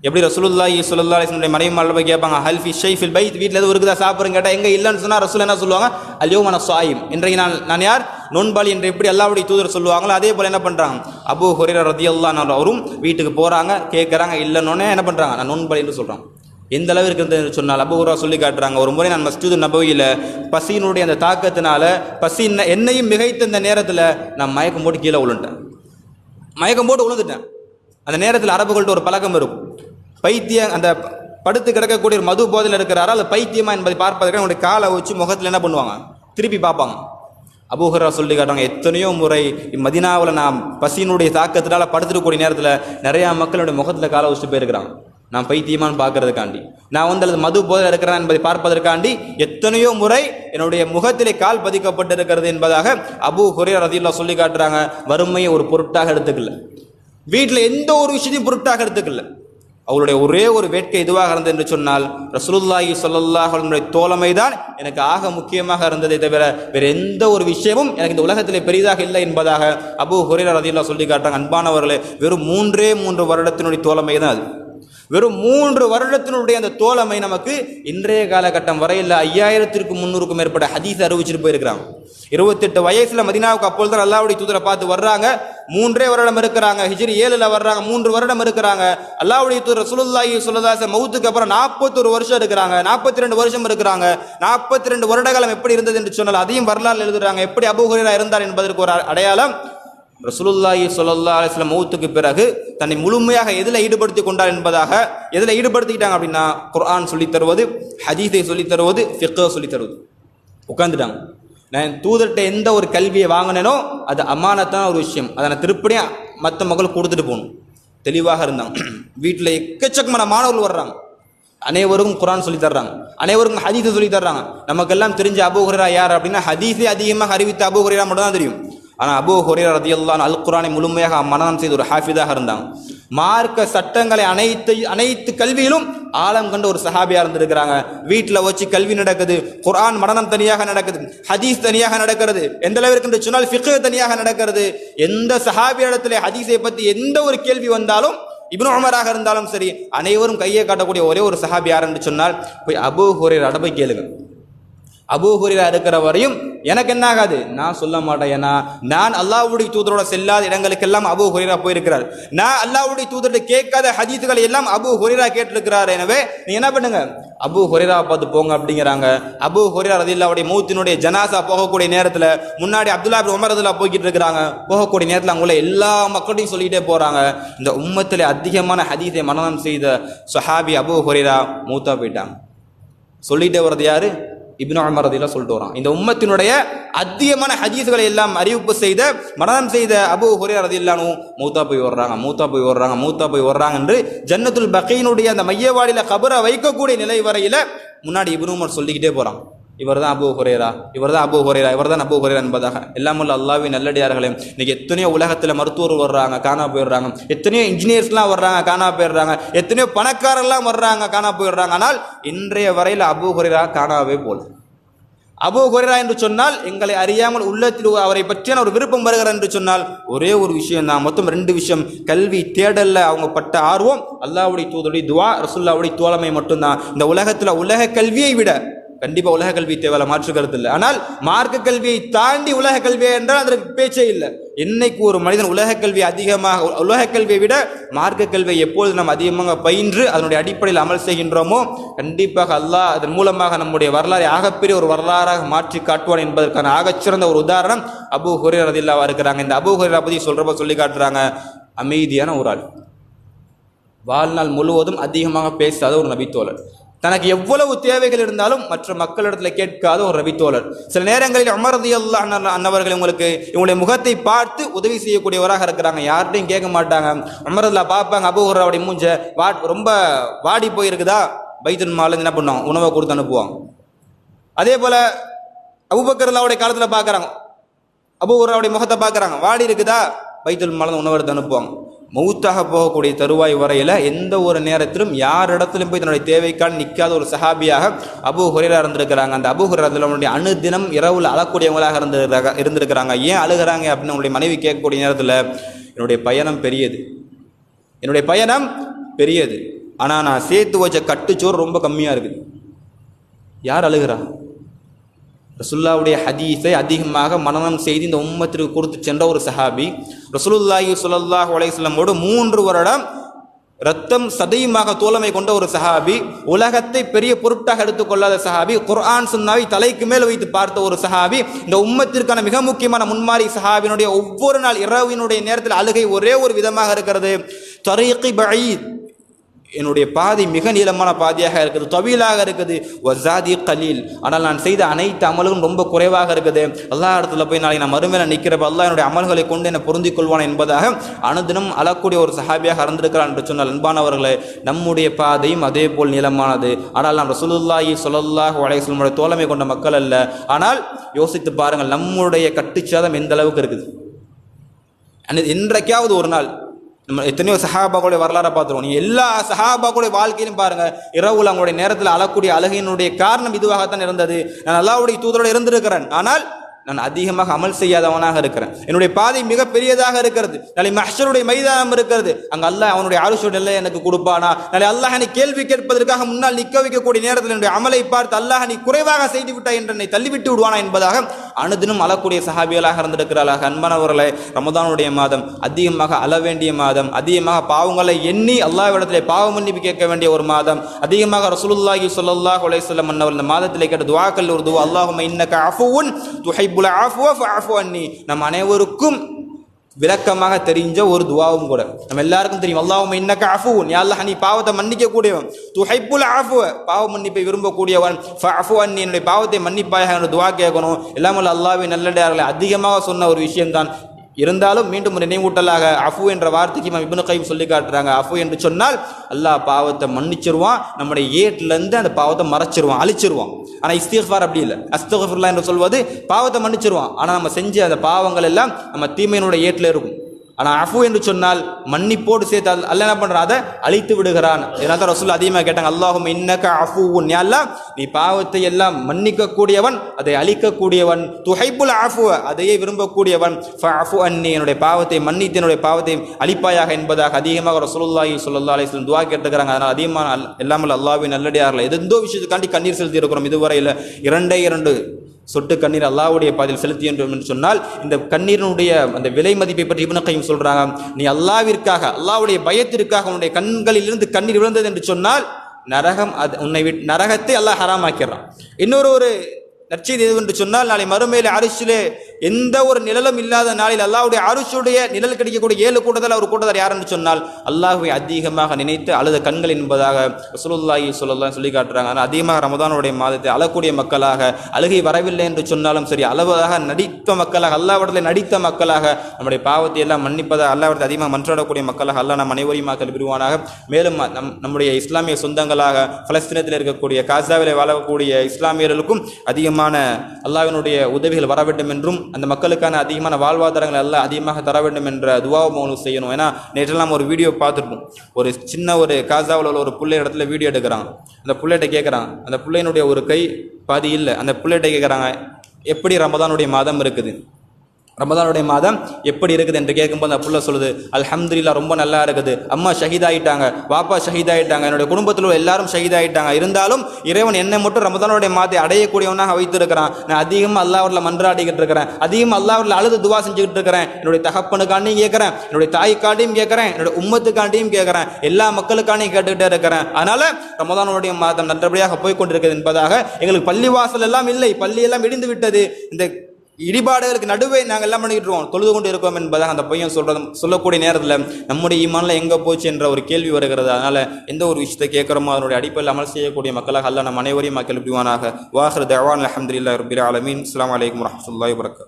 எப்படி ரசூலுல்லாஹி ஸல்லல்லாஹு அலைஹி மனைவி மாடல போய் கேட்பாங்க ஹல்ஃபி ஷைஃபில் பைத்? வீட்டில் எதுவும் இருக்குதா? சாப்பிடுங்க கேட்டால் எங்கே இல்லைன்னு சொன்னால் ரசூல் என்ன சொல்லுவாங்க? அல்யோ மன சாயும் இன்றைக்கு நான் நான் யார்? நோன்பாளி என்று எப்படி அல்லாவுடைய தூதர் சொல்லுவாங்களோ அதே போல் என்ன பண்ணுறாங்க அபூ ஹொரீர ரதியல்லாஹு அவரும் வீட்டுக்கு போகிறாங்க கேட்குறாங்க இல்லைன்னொன்னே என்ன பண்ணுறாங்க நான் நோன்பாளி என்று சொல்கிறாங்க எந்த அளவு இருக்கிறது என்று சொன்னால் அபூஹுரா சொல்லி காட்டுறாங்க. ஒரு முறை நான் மஸ்ஜிது நபவியில் பசியினுடைய அந்த தாக்கத்தினால பசி என்னையும் மிகைத்த இந்த நேரத்தில் நான் மயக்கம் போட்டு கீழே விழுந்துட்டேன். மயக்கம் போட்டு விழுந்துட்டேன். அந்த நேரத்தில் அரபுகள்ட்ட ஒரு பழக்கம் இருக்கும். பைத்தியம் அந்த படுத்து கிடக்கக்கூடிய ஒரு மது போதையில் இருக்கிறாரா அது பைத்தியமா என்பதை பார்ப்பதற்கு அவனுடைய காலை வச்சு முகத்தில் என்ன பண்ணுவாங்க? திருப்பி பார்ப்பாங்க. அபூஹரா சொல்லி காட்டாங்க எத்தனையோ முறை மதினாவில் நாம் பசியினுடைய தாக்கத்தினால் படுத்துருக்கூடிய நேரத்தில் நிறையா மக்களுடைய முகத்தில் காலை வச்சுட்டு போயிருக்கிறான். நான் பைத்தியமான்னு பார்க்கறதுக்காண்டி. நான் வந்து அல்லது மது போதில் இருக்கிறேன் என்பதை பார்ப்பதற்காண்டி எத்தனையோ முறை என்னுடைய முகத்திலே கால் பதிக்கப்பட்டிருக்கிறது என்பதாக அபூ ஹுரைரா ரதியுல்லா சொல்லி காட்டுறாங்க. வறுமையை ஒரு பொருட்டாக எடுத்துக்கல. வீட்டில் எந்த ஒரு விஷயத்தையும் பொருட்டாக எடுத்துக்கல. அவருடைய ஒரே ஒரு வேட்கை இதுவாக இருந்தது என்று சொன்னால் ரசூலுல்லாஹி ஸல்லல்லாஹு அலைஹி தோழமை தான் எனக்கு ஆக முக்கியமாக இருந்ததை தவிர வேறு எந்த ஒரு விஷயமும் எனக்கு இந்த உலகத்திலே பெரிதாக இல்லை என்பதாக அபு ஹுரேரா ரதியல்லாஹு சொல்லி காட்டுறாங்க. அன்பானவர்களே வெறும் மூன்றே மூன்று வருடத்தினுடைய தோழமை தான் அது. வெறும் மூன்று வருடத்தினுடைய அந்த தோழமை நமக்கு இன்றைய காலகட்டம் வரையில் ஐயாயிரத்திற்கு முன்னூறுக்கும் மேற்பட்ட ஹதீஸ் அறிவிச்சிட்டு போயிருக்கிறாங்க. இருபத்தெட்டு வயசுல மதினாவுக்கு அப்போது தான் அல்லாவுடைய தூதரை பார்த்து வர்றாங்க. மூன்றே வருடம் இருக்கிறாங்க. ஹிஜ்ரி ஏழுல வர்றாங்க. மூன்று வருடம் இருக்கிறாங்க. அல்லாவுடைய தூதர் சுலுல்லாஹி சுல்லதாச மௌத்துக்கு அப்புறம் நாற்பத்தொரு வருஷம் இருக்கிறாங்க. நாற்பத்தி ரெண்டு வருஷம் இருக்கிறாங்க. நாற்பத்தி ரெண்டு வருட காலம் எப்படி இருந்தது என்று சொன்னால் அதையும் வரலாறு எழுதுறாங்க. எப்படி அபூஹரா இருந்தார் என்பதற்கு ஒரு அடையாளம் ரசூலுல்லாஹி சொல்லல்லா அலைஹி மௌத்துக்கு பிறகு தன்னை முழுமையாக எதில் ஈடுபடுத்தி கொண்டார் என்பதாக எதில் ஈடுபடுத்திக்கிட்டாங்க அப்படின்னா குர்ஆன் சொல்லித் தருவது ஹதீஸை சொல்லித் தருவது ஃபிக்கோ சொல்லித் தருவது. உட்காந்துட்டாங்க நான் தூதர்கிட்ட எந்த ஒரு கல்வியை வாங்கினேனோ அது அமானத்தான ஒரு விஷயம். அதை நான் திருப்படியும் மற்ற மக்கள் கொடுத்துட்டு போகணும். தெளிவாக இருந்தாங்க. வீட்டில் எக்கச்சக்கமான மாணவர்கள் வர்றாங்க. அனைவருக்கும் குரான் சொல்லி தர்றாங்க. அனைவருக்கும் ஹதீஸை சொல்லி தர்றாங்க. நமக்கெல்லாம் தெரிஞ்ச அபு யார் அப்படின்னா ஹதீஸே அதிகமாக அறிவித்த அபு ஹுரேரா மட்டும் தான் தெரியும். ஆனால் அபு ஹுரேரா ரதியல்லான் அல் குரானை முழுமையாக மனநம் செய்த ஒரு ஹாஃபிதாக இருந்தாங்க மார்க்க சட்டங்களை அனைத்து அனைத்து கல்வியிலும் ஆழம் கண்ட ஒரு சஹாபியாக இருந்திருக்கிறாங்க. வீட்டில் வச்சு கல்வி நடக்குது குரான் மனநம் தனியாக நடக்குது ஹதீஸ் தனியாக நடக்கிறது எந்த அளவிற்கு என்று சொன்னால் ஃபிக்கு தனியாக நடக்கிறது. எந்த சஹாபி இடத்துல ஹதீஸை பற்றி எந்த ஒரு கேள்வி வந்தாலும் இப்னு உமராக இருந்தாலும் சரி அனைவரும் கையை காட்டக்கூடிய ஒரே ஒரு சஹாபி யாருன்னு என்று சொன்னால் போய் அபோ ஹொரேர் அடபை கேளுங்க. அபூ இருக்கிற வரையும் எனக்கு என்ன ஆகாது நான் சொல்ல மாட்டேன். ஏன்னா நான் அல்லாவுடைய தூதரோட செல்லாத இடங்களுக்கெல்லாம் அபூ ஹுரீரா போயிருக்கிறார். நான் அல்லாவுடைய தூதரோட கேட்காத ஹதீத்துகளை எல்லாம் அபு ஹுரீரா கேட்டிருக்கிறார். எனவே நீ என்ன பண்ணுங்க? அபு ஹுரீரா பார்த்து போங்க அப்படிங்கிறாங்க. அபு ஹுரீரா ரதில்லாவுடைய மூத்தினுடைய ஜனாசா போகக்கூடிய நேரத்தில் முன்னாடி அப்துல்லா பின் உமர் ரதில்லா போய்கிட்டு இருக்கிறாங்க போகக்கூடிய நேரத்தில் அங்குள்ள எல்லா மக்களையும் சொல்லிக்கிட்டே போறாங்க. இந்த உம்மத்தில் அதிகமான ஹதீஸை மனநம் செய்த சுஹாபி அபு ஹுரீரா மூத்தா போயிட்டாங்க. சொல்லிட்டே வர்றது யாரு? இப்னு அமர் ரதியல்லாஹு சொல்லிட்டு வரான். இந்த உம்மத்தினுடைய அதிகமான ஹதீஸ்களை எல்லாம் அறிவிப்பு செய்த மரணம் செய்த அபு ஹுரேரா ரதியல்லானு மூத்தா போய் வர்றாங்க மூத்தா போய் வர்றாங்க மூத்தா போய் வர்றாங்க என்று ஜன்னத்துல் பக்கையினுடைய அந்த மையவாடியில் கபரை வைக்கக்கூடிய நிலை வரையில் முன்னாடி இப்னு உமர் சொல்லிக்கிட்டே போகிறான் இவர் தான் அபு ஹுரேரா இவர் தான் அபு ஹுரேரா இவர் தான் அபு ஹுரேரா என்பதாக எல்லாம் உள்ள அல்லாவின் நல்லடியார்களே. இன்னைக்கு எத்தனையோ உலகத்தில் மருத்துவர் வர்றாங்க காணா போயிடுறாங்க. எத்தனையோ இன்ஜினியர்ஸ்லாம் வர்றாங்க காணா போயிடுறாங்க. எத்தனையோ பணக்காரர்லாம் வர்றாங்க காணா போயிடுறாங்க. ஆனால் இன்றைய வரையில் அபு ஹுரேரா காணாவே போல. அபு ஹுரைரா என்று சொன்னால் எங்களை அறியாமல் உள்ளத்தில் அவரை பற்றியான ஒரு விருப்பம் வருகிறார் என்று சொன்னால் ஒரே ஒரு விஷயம் தான். மொத்தம் ரெண்டு விஷயம். கல்வி தேடலில் அவங்க பட்ட ஆர்வம் அல்லாவுடைய தூதருடைய துவா ரசுல்லாவுடைய தோழமை மட்டும்தான். இந்த உலகத்தில் உலக கல்வியை விட கண்டிப்பா உலக கல்வி தேவையில்ல மாற்று கருத்து இல்லை ஆனால் மார்க்க கல்வியை தாண்டி உலக கல்வி என்றால் அதற்கு பேச்சே இல்லை. என்னைக்கு ஒரு மனிதன் உலக கல்வி அதிகமாக உலக கல்வியை விட மார்க்க கல்வியை எப்பொழுது நாம் அதிகமாக பயின்று அதனுடைய அடிப்படையில் அமல் செய்கின்றோமோ கண்டிப்பாக அல்லாஹ் அதன் மூலமாக நம்முடைய வரலாறை ஆகப்பெரிய ஒரு வரலாறாக மாற்றி காட்டுவான் என்பதற்கான ஆகச்சிறந்த ஒரு உதாரணம் அபு ஹுரேர் அதில்லாவா இருக்கிறாங்க. இந்த அபு ஹுரேரா பற்றி சொல்கிறப்ப சொல்லி காட்டுறாங்க. அமைதியான ஒரு ஆள். வாழ்நாள் முழுவதும் அதிகமாக பேசாத ஒரு நபித்தோழர். தனக்கு எவ்வளவு தேவைகள் இருந்தாலும் மற்ற மக்களிடத்தில் கேட்காத ஒரு ரவித்தோழர். சில நேரங்களில் அமரதி அல்லா அன்னவர்கள் உங்களுக்கு இவங்களுடைய முகத்தை பார்த்து உதவி செய்யக்கூடியவராக இருக்கிறாங்க. யார்கிட்டையும் கேட்க மாட்டாங்க. அமரதுல பார்ப்பாங்க அபுஹுராவுடைய மூஞ்ச வா ரொம்ப வாடி போயிருக்குதா? பைத்தன் மால என்ன பண்ணுவாங்க? உணவை கொடுத்து அனுப்புவாங்க. அதே போல அபுபக்கர்லாவுடைய காலத்தில் பார்க்குறாங்க. அபுஹுராவுடைய முகத்தை பார்க்குறாங்க. வாடி இருக்குதா? பைத்துல் மால உணவு எடுத்து அனுப்புவாங்க. மௌத்தாக போகக்கூடிய தருவாய் வரையில் எந்த ஒரு நேரத்திலும் யார் இடத்துலையும் போய் தன்னுடைய தேவைக்கால் நிற்காத ஒரு சஹாபியாக அபு ஹுரேரா இருந்திருக்கிறாங்க. அந்த அபு ஹுரைரா அணுதினம் இரவுல அழக்கூடியவங்களாக இருந்திருக்கிறாங்க இருந்திருக்கிறாங்க. ஏன் அழுகிறாங்க அப்படின்னு உங்களுடைய மனைவி கேட்கக்கூடிய நேரத்தில் என்னுடைய பயணம் பெரியது. என்னுடைய பயணம் பெரியது. ஆனால் நான் சேர்த்து வச்ச கட்டுச்சோறு ரொம்ப கம்மியாக இருக்குது. யார் அழுகிறா? ரசுல்லாவுடைய ஹதீஸை அதிகமாக மனனம் செய்து இந்த உம்மத்திற்கு கொடுத்து சென்ற ஒரு சஹாபி ரசூலுல்லாஹி சுல்லாஹ் அலைஹி மூன்று வருடம் ரத்தம் சதையுமாக தோழமை கொண்ட ஒரு சஹாபி உலகத்தை பெரிய பொருட்டாக எடுத்துக்கொள்ளாத சஹாபி குர்ஆன் சுன்னாவை தலைக்கு மேல் வைத்து பார்த்த ஒரு சஹாபி இந்த உம்மத்திற்கான மிக முக்கியமான முன்மாறி சஹாபினுடைய ஒவ்வொரு நாள் இரவினுடைய நேரத்தில் அழுகை ஒரே ஒரு விதமாக இருக்கிறது. தரீகி பஈத் என்னுடைய பாதை மிக நீளமான பாதையாக இருக்குது தொவிலாக இருக்குது. வசாதி கலீல். ஆனால் நான் செய்த அனைத்து அமல்களும் ரொம்ப குறைவாக இருக்குது. எல்லா இடத்துல போய் நாளைக்கு நான் மறுமையில் நிற்கிறப்ப எல்லாம் என்னுடைய அமல்களை கொண்டு என்னை பொருந்திக் கொள்வான் என்பதாக அனுதினம் அழக்கூடிய ஒரு சஹாபியாக இருந்திருக்கிறான் என்று சொன்னால் அன்பானவர்களே நம்முடைய பாதையும் அதே போல் நீளமானது. ஆனால் நாம் ரசூலுல்லாஹி ஸல்லல்லாஹு அலைஹி வஸல்லம் தோழமை கொண்ட மக்கள் அல்ல. ஆனால் யோசித்து பாருங்கள் நம்முடைய கட்டுச்சாதம் எந்த அளவுக்கு இருக்குது? அன்னை- என்றைக்காவது ஒரு நாள். நம்ம எத்தனையோ சஹாபாக்களுடைய வரலாறை பார்த்துருவோம். நீங்கள் எல்லா சஹாபாக்களுடைய வாழ்க்கையிலும் பாருங்க இரவுல அவங்களுடைய நேரத்தில் அழக்கூடிய அழகினுடைய காரணம் இதுவாகத்தான் இருந்தது. நான் அல்லாவுடைய தூதரோடு இருந்திருக்கிறேன். ஆனால் நான் அதிகமாக அமல் செய்யாதவனாக இருக்கிறேன். என்னுடைய பாதை மிக பெரியதாக இருக்கிறது. நாளை மஹருடைய மைதானம் இருக்கிறது. அங்க அல்லாஹ் அவனுடைய அரசோட நிலை எனக்கு கொடுப்பானா? நாளை அல்லாஹ் என்னை கேள்வி கேட்பதற்காக முன்னால் நிற்க வைக்கக்கூடிய நேரத்தில் என்னுடைய அமலை பார்த்து அல்லாஹ் நீ குறைவாக செய்து விட்டாய் என்று என்னை தள்ளிவிட்டு விடுவானா என்பதாக அனுதினம் அழக்கூடிய சஹாபிகளாக இருந்திருக்கிறார்கள் அன்பானவர்களை ரமதானுடைய மாதம் அதிகமாக அழ வேண்டிய மாதம் அதிகமாக பாவங்களை எண்ணி அல்லாஹ்விடத்திலே பாவ மன்னிப்பு கேட்க வேண்டிய ஒரு மாதம் அதிகமாக ரசூலுல்லாஹி சொல்லல்லாஹ் அலைஹி வஸல்லம் அன்னவர் இந்த மாதத்திலே கேட்ட துவாக்கல் ஒரு துவா அல்லாஹும்ம இன்னக துஹைப் துஹிப்புல் ஆஃபுவா ஃபஅஃபு அன்னி நம் அனைவருக்கும் விளக்கமாக தெரிஞ்ச ஒரு துவாவும் கூட. நம்ம எல்லாருக்கும் தெரியும். அல்லாஹும்ம இன்னக்க அஃபுவுன். யா அல்லாஹ் நீ பாவத்தை மன்னிக்க கூடியவன் துஹிப்புல் அஃப்வ பாவ மன்னிப்பை விரும்பக்கூடியவன். ஃபஅஃபு அண்ணி என்னுடைய பாவத்தை மன்னிப்பாயாக என்ற துவா கேட்கணும். எல்லாமல் அல்லாவின் நல்லடையார்களை அதிகமாக சொன்ன ஒரு விஷயம்தான். இருந்தாலும் மீண்டும் ஒரு நினைவூட்டலாக அஃபு என்ற வார்த்தைக்கு இமாம் இப்னு கைம் சொல்லி காட்டுறாங்க. அஃபு என்று சொன்னால் அல்லாஹ் பாவத்தை மன்னிச்சிருவான் நம்முடைய ஏட்லேருந்து அந்த பாவத்தை மறைச்சிருவான் அழிச்சிருவான். ஆனால் இஸ்திஃபார் அப்படி இல்லை. அஸ்தகஃபுல்லா என்று சொல்வது பாவத்தை மன்னிச்சிருவான். ஆனால் நம்ம செஞ்ச அந்த பாவங்கள் எல்லாம் நம்ம தீமையினுடைய ஏட்டில் இருக்கும். ஆனால் அஃபு என்று சொன்னால் மன்னிப்போடு சேர்த்து அல்ல என்ன பண்ணுறான் அதை அழித்து விடுகிறான். இதனால தான் ரசூல் அதிகமாக கேட்டாங்க அல்லாஹும் இன்னக்க அஃபு அல்லா நீ பாவத்தை எல்லாம் மன்னிக்கக்கூடியவன் அதை அழிக்கக்கூடியவன். துஹைபுல் அஃபு அதையே விரும்பக்கூடியவன். ஃபஅஃபு அன்னி என்னுடைய பாவத்தை மன்னித்து என்னுடைய பாவத்தை அழிப்பாயாக என்பதாக அதிகமாக ரசூலுல்லாஹி சொல்லா அலைஹி வஸல்லம் துஆ கேட்டுக்கிறாங்க அதனால் அதிகமான எல்லாமே எல்லாமல் அல்லாஹ்வின் நல்லடியார்கள். எதோ விஷயத்துக்காண்டி கண்ணீர் செலுத்தி இருக்கிறோம் இதுவரையில் இரண்டே இரண்டு சொட்டு கண்ணீர் அல்லாவுடைய பாதையில் செலுத்தி வேண்டும் என்று சொன்னால் இந்த கண்ணீரினுடைய அந்த விலை மதிப்பை பற்றி இவனக்கையும் சொல்கிறாங்க நீ அல்லாவிற்காக அல்லாவுடைய பயத்திற்காக உன்னுடைய கண்களிலிருந்து கண்ணீர் விழுந்தது என்று சொன்னால் நரகம் அது உன்னை விட் நரகத்தை அல்லாஹ் ஹராமாக்கிறான் இன்னொரு ஒரு நற்செய்தி எது என்று சொன்னால் நாளை மறுமையில் அரிசிலே எந்த ஒரு நிழலும் இல்லாத நாளில் அல்லாஹ்வுடைய அரிசுடைய நிழல் கிடைக்கக்கூடிய ஏழு கூட்டத்தில் ஒரு கூட்டத்தார் யார் என்று சொன்னால் அல்லாஹுவை அதிகமாக நினைத்து அழுத கண்கள் என்பதாக ரசூலுல்லாஹி சொல்லலாம் சொல்லி காட்டுறாங்க. ஆனால் அதிகமாக ரமதானுடைய மாதத்தை அழக்கூடிய மக்களாக அழுகை வரவில்லை என்று சொன்னாலும் சரி அளவதாக நடித்த மக்களாக அல்லாவிடத்தில் நடித்த மக்களாக நம்முடைய பாவத்தை எல்லாம் மன்னிப்பதாக அல்லாவிடத்தில் அதிகமாக மன்றாடக்கூடிய மக்களாக அல்லா நம் அனைவரையும் மக்கள் விருவானாக மேலும் நம் நம்முடைய இஸ்லாமிய சொந்தங்களாக பலஸ்தீனத்தில் இருக்கக்கூடிய காசாவில் வாழக்கூடிய இஸ்லாமியர்களுக்கும் அதிகமாக அதிகமான அல்லாவினுடைய உதவிகள் வர வேண்டும் என்றும் அந்த மக்களுக்கான அதிகமான வாழ்வாதாரங்கள் எல்லாம் அதிகமாக தர வேண்டும் என்ற துவாவை அவங்களுக்கு செய்யணும். ஏன்னா நேற்றெல்லாம் ஒரு வீடியோ பார்த்துருப்போம். ஒரு சின்ன ஒரு காசாவில் உள்ள ஒரு பிள்ளை இடத்துல வீடியோ எடுக்கிறாங்க அந்த பிள்ளைகிட்ட கேட்குறாங்க அந்த பிள்ளையினுடைய ஒரு கை பாதி இல்லை. அந்த பிள்ளைகிட்ட கேட்குறாங்க எப்படி ரமதானுடைய மாதம் இருக்குது? ரமதானுடைய மாதம் எப்படி இருக்குது என்று கேட்கும்போது அந்த புள்ள சொல்லுது அல்ஹம்துல்லா ரொம்ப நல்லா இருக்குது. அம்மா ஷஹீதாயிட்டாங்க வாப்பா ஷஹீதாயிட்டாங்க என்னுடைய குடும்பத்தில் உள்ள எல்லாரும் ஷஹீதாயிட்டாங்க. இருந்தாலும் இறைவன் என்னை மட்டும் ரமதானுடைய மாதத்தை அடையக்கூடியவனாக வைத்திருக்கிறான். நான் அதிகமாக அல்லாவரில் மன்றாடிக்கிட்டு இருக்கிறேன். அதிகமாக அல்லாவரில் அழுது துவா செஞ்சுக்கிட்டு இருக்கிறேன். என்னுடைய தகப்பனுக்காண்டியும் கேட்குறேன். என்னுடைய தாய்க்காண்டியும் கேட்குறேன். என்னுடைய உம்மத்துக்காண்டியும் கேட்குறேன். எல்லா மக்களுக்காண்டியும் கேட்டுக்கிட்டே இருக்கிறேன். அதனால் ரமதானுடைய மாதம் நல்லபடியாக போய்கொண்டிருக்கிறது என்பதாக எங்களுக்கு பள்ளிவாசல் எல்லாம் இல்லை. பள்ளியெல்லாம் விடிந்து இடிந்து விட்டது. இந்த இடிபாடுகளுக்கு நடுவே நாங்கள் எல்லாம் பண்ணிக்கிட்டு இருக்கோம் தொழுது கொண்டு இருக்கோம் என்பதாக அந்த பையன் சொல்றது சொல்லக்கூடிய நேரத்தில் நம்முடைய ஈமான்ல எங்கே போச்சு என்ற ஒரு கேள்வி வருகிறது. அதனால எந்த ஒரு விஷயத்தை கேட்குறோமோ அதனுடைய அடிப்படையில் அமல் செய்யக்கூடிய மக்களாக அல்ல நம் அனைவரையும் மக்கள் பிடிவானாக வாஹர் தவான் அஹமதுல்லா ரபில் ஆலமீன். அஸ்லாம் வலைக்கம் வரமத்துல்லாஹி வரக்கு